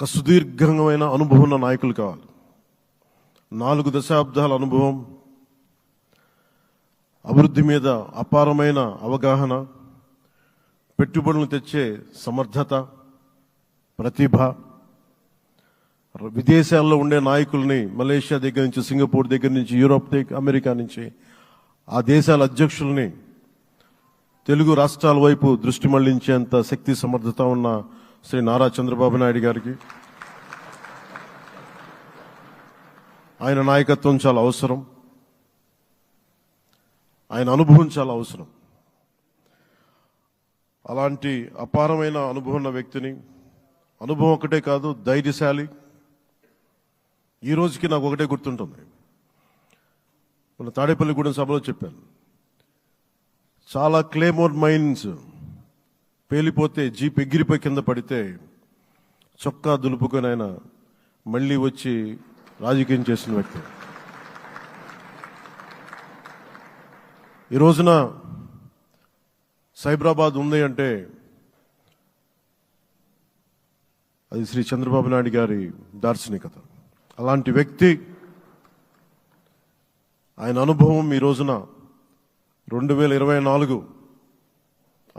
ఒక సుదీర్ఘమైన అనుభవం ఉన్న నాయకులు కావాలి. నాలుగు దశాబ్దాల అనుభవం అభివృద్ధి మీద అపారమైన అవగాహన పెట్టుబడులు తెచ్చే సమర్థత ప్రతిభ విదేశాల్లో ఉండే నాయకుల్ని మలేషియా దగ్గర నుంచి సింగపూర్ దగ్గర నుంచి యూరోప్ దగ్గర అమెరికా నుంచి ఆ దేశాల అధ్యక్షుల్ని తెలుగు రాష్ట్రాల వైపు దృష్టి మళ్ళించేంత శక్తి సమర్థత ఉన్న శ్రీ నారా చంద్రబాబు నాయుడు గారికి. ఆయన నాయకత్వం చాలా అవసరం. ఆయన అనుభవం చాలా అవసరం. అలాంటి అపారమైన అనుభవం ఉన్న వ్యక్తిని అనుభవం ఒకటే కాదు ధైర్యశాలి. ఈ రోజుకి నాకు ఒకటే గుర్తుంటుంది. మన తాడేపల్లిగూడెం సభలో చెప్పాను. చాలా క్లేమోర్ మైన్స్ పేలిపోతే జీప్ ఎగిరిపోయి కింద పడితే చొక్కా దులుపుకొని ఆయన మళ్ళీ వచ్చి రాజకీయం చేసిన వ్యక్తి. ఈ రోజున సైబరాబాద్ ఉంది అంటే అది శ్రీ చంద్రబాబు నాయుడు గారి దార్శనికత. అలాంటి వ్యక్తి ఆయన అనుభవం ఈ రోజున రెండు వేల ఇరవై నాలుగు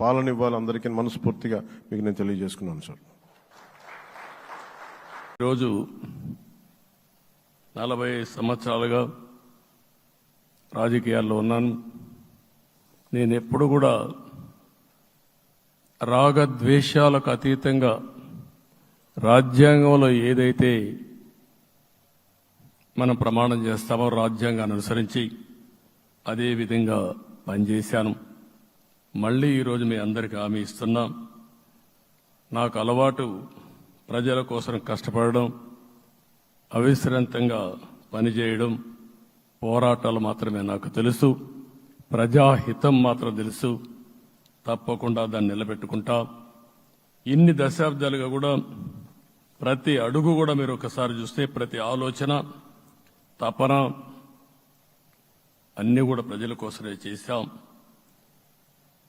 పాలన ఇవ్వాలి అందరికీ మనస్ఫూర్తిగా మీకు నేను తెలియజేసుకున్నాను సార్. ఈరోజు నలభై సంవత్సరాలుగా రాజకీయాల్లో ఉన్నాను. నేను ఎప్పుడు కూడా రాగద్వేషాలకు అతీతంగా రాజ్యాంగంలో ఏదైతే మనం ప్రమాణం చేస్తామో రాజ్యాంగాన్ని అనుసరించి అదే విధంగా పనిచేశాను. మళ్ళీ ఈరోజు మీ అందరికీ హామీ ఇస్తున్నాం. నాకు అలవాటు ప్రజల కోసం కష్టపడడం అవిశ్రాంతంగా పనిచేయడం పోరాటాలు మాత్రమే నాకు తెలుసు. ప్రజాహితం మాత్రం తెలుసు. తప్పకుండా దాన్ని నిలబెట్టుకుంటా. ఇన్ని దశాబ్దాలుగా కూడా ప్రతి అడుగు కూడా మీరు ఒకసారి చూస్తే ప్రతి ఆలోచన తపన అన్నీ కూడా ప్రజల కోసమే చేశాం.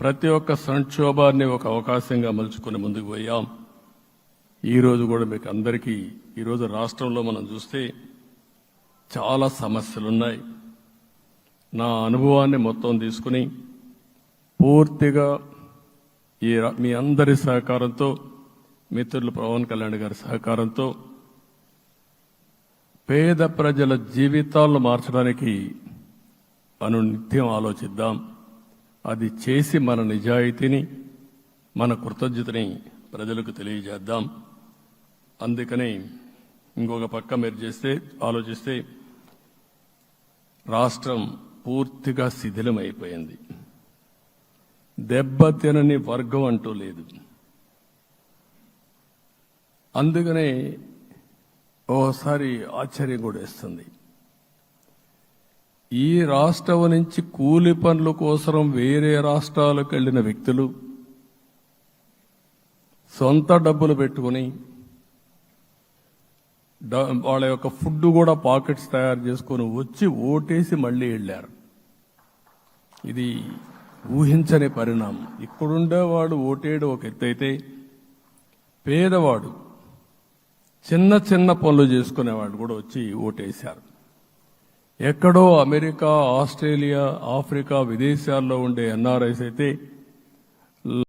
ప్రతి ఒక్క సంక్షోభాన్ని ఒక అవకాశంగా మలుచుకుని ముందుకు పోయాం. ఈరోజు కూడా మీకు అందరికీ ఈరోజు రాష్ట్రంలో మనం చూస్తే చాలా సమస్యలున్నాయి. నా అనుభవాన్ని మొత్తం తీసుకుని పూర్తిగా ఈ మీ అందరి సహకారంతో మిత్రులు పవన్ కళ్యాణ్ గారి సహకారంతో పేద ప్రజల జీవితాలను మార్చడానికి అను నిత్యం ఆలోచిద్దాం. అది చేసి మన నిజాయితీని మన కృతజ్ఞతని ప్రజలకు తెలియజేద్దాం. అందుకని ఇంకొక పక్క మీరు చేస్తే ఆలోచిస్తే రాష్ట్రం పూర్తిగా శిథిలమైపోయింది. దెబ్బతినని వర్గం అంటూ లేదు. అందుకనే ఓసారి ఆశ్చర్యం కూడా ఇస్తుంది ఈ రాష్ట్రం నుంచి కూలి పనుల కోసం వేరే రాష్ట్రాలకు వెళ్ళిన వ్యక్తులు సొంత డబ్బులు పెట్టుకుని వాళ్ళ యొక్క ఫుడ్ కూడా పాకెట్స్ తయారు చేసుకొని వచ్చి ఓటేసి మళ్ళీ వెళ్ళారు. ఇది ఊహించని పరిణామం. ఇక్కడుండేవాడు ఓటేడు ఒక ఎత్తైతే పేదవాడు చిన్న చిన్న పనులు చేసుకునేవాడు కూడా వచ్చి ఓటేశారు. ఎక్కడో అమెరికా ఆస్ట్రేలియా ఆఫ్రికా విదేశాల్లో ఉండే ఎన్ఆర్ఐస్ అయితే